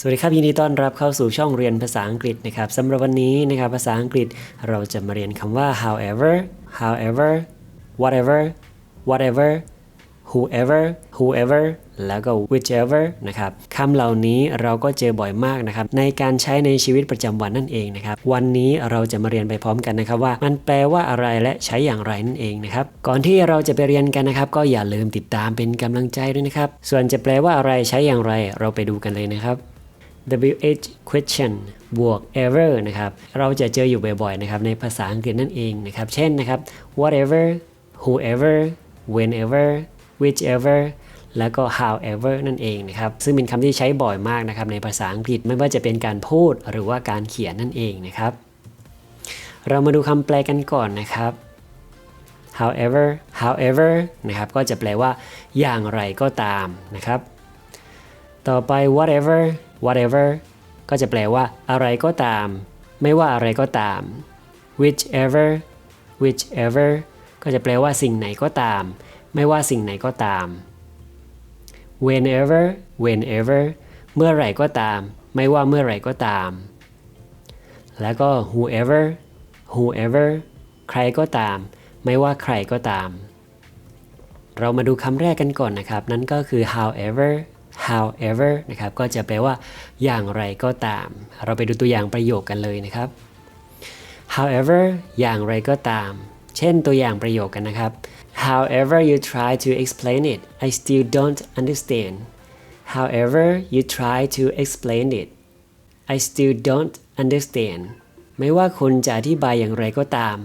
สวัสดีครับยินดีต้อนรับเข้าสู่ช่องเรียนภาษาอังกฤษนะครับสำหรับวันนี้นะครับภาษาอังกฤษเราจะมาเรียนคำว่า however however whatever whatever whoever whoever แล้วก็ whichever นะครับคำเหล่านี้เราก็เจอบ่อยมากนะครับ ในการใช้ในชีวิตประจำวันนั่นเองนะครับ วันนี้เราจะมาเรียนไปพร้อมกันนะครับว่า มันแปลว่าอะไรและใช้อย่างไรนั่นเองนะครับ ก่อนที่เราจะไปเรียนกันนะครับ ก็อย่าลืมติดตามเป็นกำลังใจด้วยนะครับ ส่วนจะแปลว่าอะไรใช้อย่างไร เราไปดูกันเลยนะครับ WH question บวก ever นะครับ เราจะเจออยู่บ่อยๆนะครับในภาษาอังกฤษนั่นเองนะครับ เช่นนะครับ whatever whoever whenever whichever แล้วก็ however นั่นเองนะครับ ซึ่งเป็นคำที่ใช้บ่อยมากนะครับในภาษาอังกฤษไม่ว่าจะเป็นการพูดหรือว่าการเขียนนั่นเองนะครับ เรามาดูคำแปลกันก่อนนะครับ however however นะครับก็จะแปลว่าอย่างไรก็ตามนะครับ ต่อไป whatever whatever ก็จะแปลว่า อะไรก็ตาม ไม่ว่าอะไรก็ตาม whichever whichever ก็จะแปลว่าสิ่งไหนก็ตาม ไม่ว่าสิ่งไหนก็ตาม whenever whenever เมื่อไหร่ก็ตาม ไม่ว่าเมื่อไหร่ก็ตาม แล้วก็ whoever whoever ใครก็ตาม ไม่ว่าใครก็ตาม เรามาดูคำแรกกันก่อนนะครับ นั่นก็คือ however however นะครับก็จะแปลว่าอย่างไรก็ตาม เราไปดูตัวอย่างประโยคกันเลยนะครับ however อย่างไรก็ตาม เช่นตัวอย่างประโยคกันนะครับ however you try to explain it I still don't understand however you try to explain it I still don't understand ไม่ว่าคุณจะอธิบายอย่างไรก็ตาม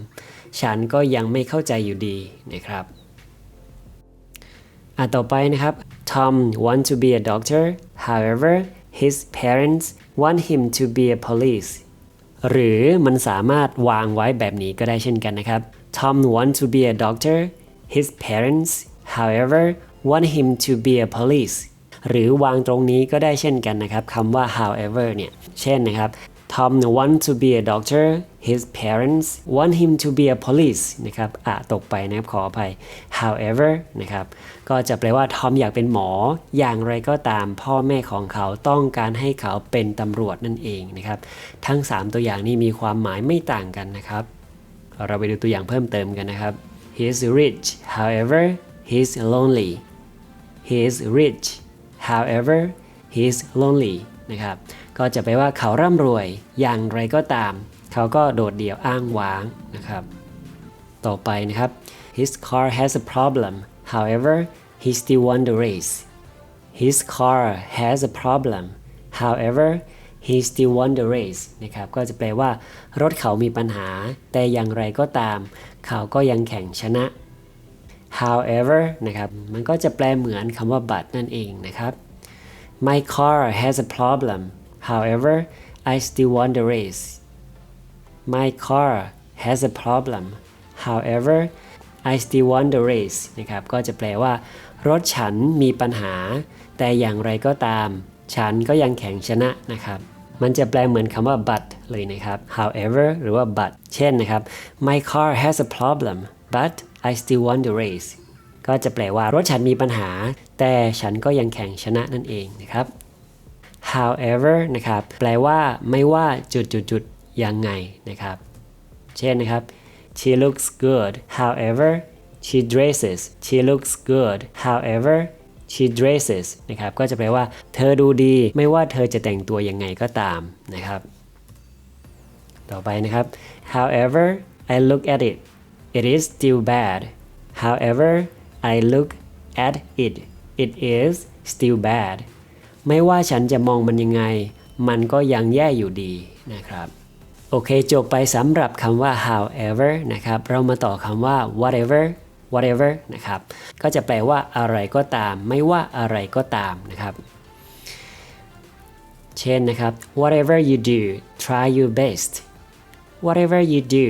ฉันก็ยังไม่เข้าใจอยู่ดีนะครับ อะต่อไปนะครับ Tom want to be a doctor however his parents want him to be a police หรือมันสามารถวางไว้แบบนี้ก็ได้เช่นกันนะครับ Tom want to be a doctor his parents however want him to be a police หรือวางตรงนี้ก็ได้เช่นกันนะครับคำว่า however เนี่ย เช่นนะครับ Tom want to be a doctor his parents want him to be a police นะครับอะตกไปนะครับขออภัย however นะครับก็จะแปลว่าทอมอยากเป็นหมอ อย่างไรก็ตามพ่อแม่ของเขาต้องการให้เขาเป็นตำรวจนั่นเองนะครับ ทั้ง 3 ตัวอย่างนี้มีความหมายไม่ต่างกันนะครับ เราไปดูตัวอย่างเพิ่มเติมกันนะครับ he is rich however he is lonely he is rich however he is lonely นะครับ ก็จะแปลว่าเขาร่ำรวยอย่างไรก็ตาม เขาก็โดดเดี่ยวอ้างว้างนะครับ ต่อไปนะครับ his car has a problem however he still won the race his car has a problem however he still won the race นะครับ ก็จะแปลว่ารถเขามีปัญหา แต่อย่างไรก็ตาม เขาก็ยังแข่งชนะ however นะครับ มันก็จะแปลเหมือนคำว่า but นั่นเองนะครับ My car has a problem however I still won the race My car has a problem however I still won the race นะครับก็จะแปลว่า รถฉันมีปัญหา แต่อย่างไรก็ตาม ฉันก็ยังแข่งชนะนะครับ มันจะแปลเหมือนคำว่า but เลยนะครับ however หรือว่า but เช่นนะครับ My car has a problem but I still won the race ก็จะแปลว่ารถฉันมีปัญหา แต่ฉันก็ยังแข่งชนะนั่นเองนะครับ however นะครับแปลว่าไม่ว่าจุดจุดจุดยังไงนะครับ เช่นนะครับ she looks good however she dresses she looks good however she dresses นะครับก็จะแปลว่า เธอดูดีไม่ว่าเธอจะแต่งตัวยังไงก็ตามนะครับ ต่อไปนะครับ however I look at it it is still bad however I look at it it is still bad ไม่ว่าฉันจะมองมันยังไง มันก็ยังแย่อยู่ดีนะครับ โอเค จบไปสำหรับคำว่า however นะครับ เรามาต่อคำว่า whatever whatever นะครับ ก็จะแปลว่าอะไรก็ตาม ไม่ว่าอะไรก็ตามนะครับ เช่นนะครับ whatever you do try your best whatever you do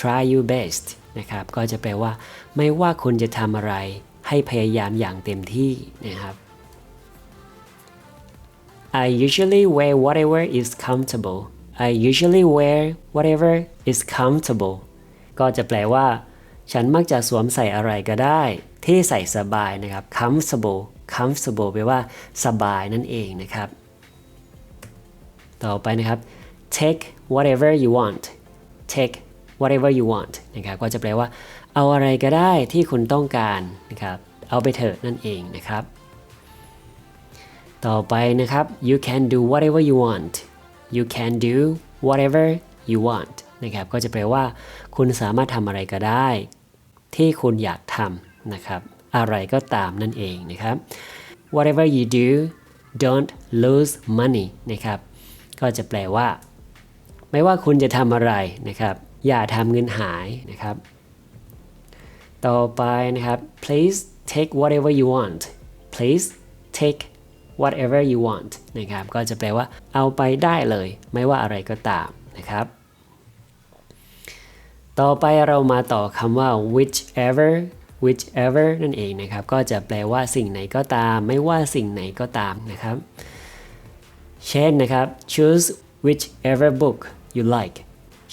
try your best นะครับ ก็จะแปลว่า ไม่ว่าคุณจะทำอะไร ให้พยายามอย่างเต็มที่นะครับ I usually wear whatever is comfortable I usually wear whatever is comfortable ก็จะแปลว่า ฉันมักจะสวมใส่อะไรก็ได้ ที่ใส่สบายนะครับ comfortable comfortable แปลว่า สบายนั่นเองนะครับ ต่อไปนะครับ take whatever you want take whatever you want นะครับก็จะแปลว่า เอาอะไรก็ได้ที่คุณต้องการนะครับ เอาไปเถอะนั่นเองนะครับ ต่อไปนะครับ you can do whatever you want you can do whatever you want นะครับ ก็จะแปลว่า คุณสามารถทำอะไรก็ได้ ที่คุณอยากทำนะครับ อะไรก็ตามนั่นเองนะครับ whatever you do don't lose money นะครับ ก็จะแปลว่า ไม่ว่าคุณจะทำอะไรนะครับ อย่าทำเงินหายนะครับ ต่อไปนะครับ please take whatever you want please take whatever you want นะครับ ก็จะแปลว่าเอาไปได้เลย ไม่ว่าอะไรก็ตามนะครับ ต่อไปเรามาต่อคำว่า whichever whichever นั่นเองนะครับ ก็จะแปลว่าสิ่งไหนก็ตาม ไม่ว่าสิ่งไหนก็ตามนะครับ เช่นนะครับ choose whichever book you like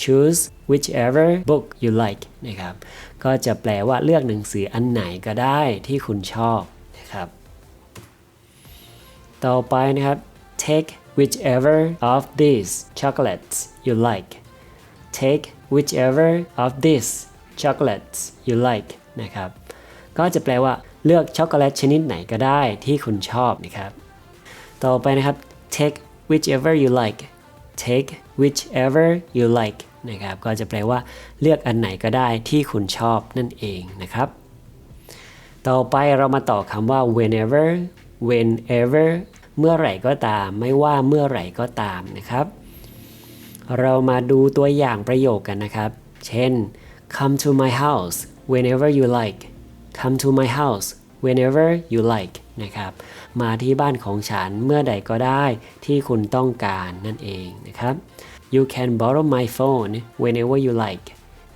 choose whichever book you like นะครับ ก็จะแปลว่าเลือกหนังสืออันไหนก็ได้ที่คุณชอบ ต่อไปนะครับ take whichever of these chocolates you like take whichever of these chocolates you like นะครับ ก็จะแปลว่าเลือกช็อกโกแลตชนิดไหนก็ได้ที่คุณชอบนะครับ ต่อไปนะครับ take whichever you like take whichever you like นะครับ ก็จะแปลว่าเลือกอันไหนก็ได้ที่คุณชอบนั่นเองนะครับ ต่อไปเรามาต่อคำว่า whenever whenever เมื่อไหร่ก็ตาม ไม่ว่าเมื่อไหร่ก็ตามนะครับ เรามาดูตัวอย่างประโยคกันนะครับ เช่น come to my house whenever you like come to my house whenever you like นะครับ มาที่บ้านของฉันเมื่อใดก็ได้ที่คุณต้องการนั่นเองนะครับ you can borrow my phone whenever you like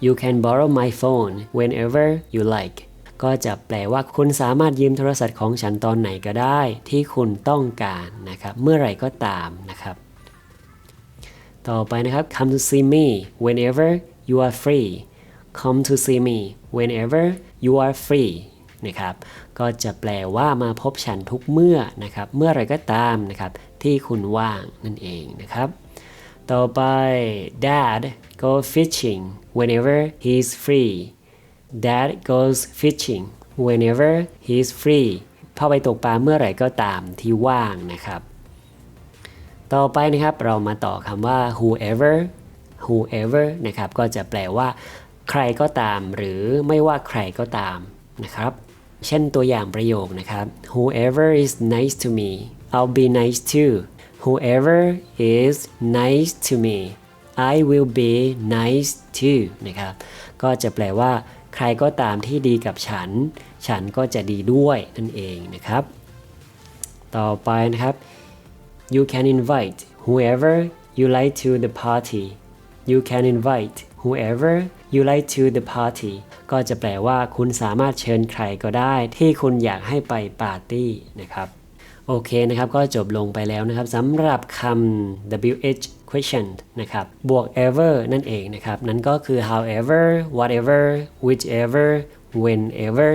you can borrow my phone whenever you like ก็จะแปลว่าคุณสามารถยืมโทรศัพท์ของฉันตอนไหนก็ได้ ที่คุณต้องการนะครับเมื่อไหร่ก็ตามนะครับ ต่อไปนะครับ come to see me whenever you are free come to see me whenever you are free นะครับก็จะแปลว่ามาพบฉันทุกเมื่อนะครับเมื่อไรก็ตามนะครับที่คุณว่างนั่นเองนะครับ ต่อไป dad go fishing whenever he's free dad goes fishing whenever he's free พ่อไปตกปลาเมื่อไหร่ก็ตามที่ว่างนะครับ ต่อไปนะครับเรามาต่อคำว่า whoever whoever นะครับก็จะแปลว่า ใครก็ตาม หรือไม่ว่าใครก็ตามนะครับ เช่นตัวอย่างประโยคนะครับ whoever is nice to me I'll be nice too whoever is nice to me I will be nice too นะครับ ก็จะแปลว่า ใครก็ตามที่ดีกับฉัน ฉันก็จะดีด้วยนั่นเองนะครับ ต่อไปนะครับ You can invite whoever you like to the party. You can invite whoever you like to the party. ก็จะแปลว่าคุณสามารถเชิญใครก็ได้ที่คุณอยากให้ไปปาร์ตี้นะครับ โอเคนะครับ ก็จบลงไปแล้วนะครับสำหรับคำ wh question นะครับ บวก ever นั่นเองนะครับ นั่นก็คือ however whatever whichever whenever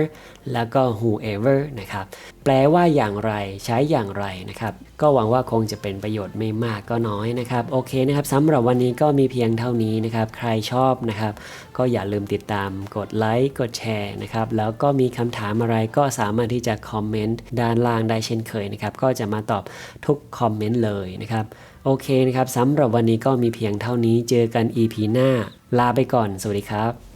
แล้วก็ whoever นะครับ แปลว่าอย่างไรใช้อย่างไรนะครับ ก็หวังว่าคงจะเป็นประโยชน์ไม่มากก็น้อยนะครับ โอเคนะครับสำหรับวันนี้ก็มีเพียงเท่านี้นะครับ ใครชอบนะครับ ก็อย่าลืมติดตามกดไลค์กดแชร์นะครับ แล้วก็มีคำถามอะไรก็สามารถที่จะคอมเมนต์ด้านล่างได้เช่นเคยนะครับ ก็จะมาตอบทุกคอมเมนต์เลยนะครับโอเคนะครับสำหรับวันนี้ก็มีเพียงเท่านี้เจอกัน EP หน้า ลาไปก่อน สวัสดีครับ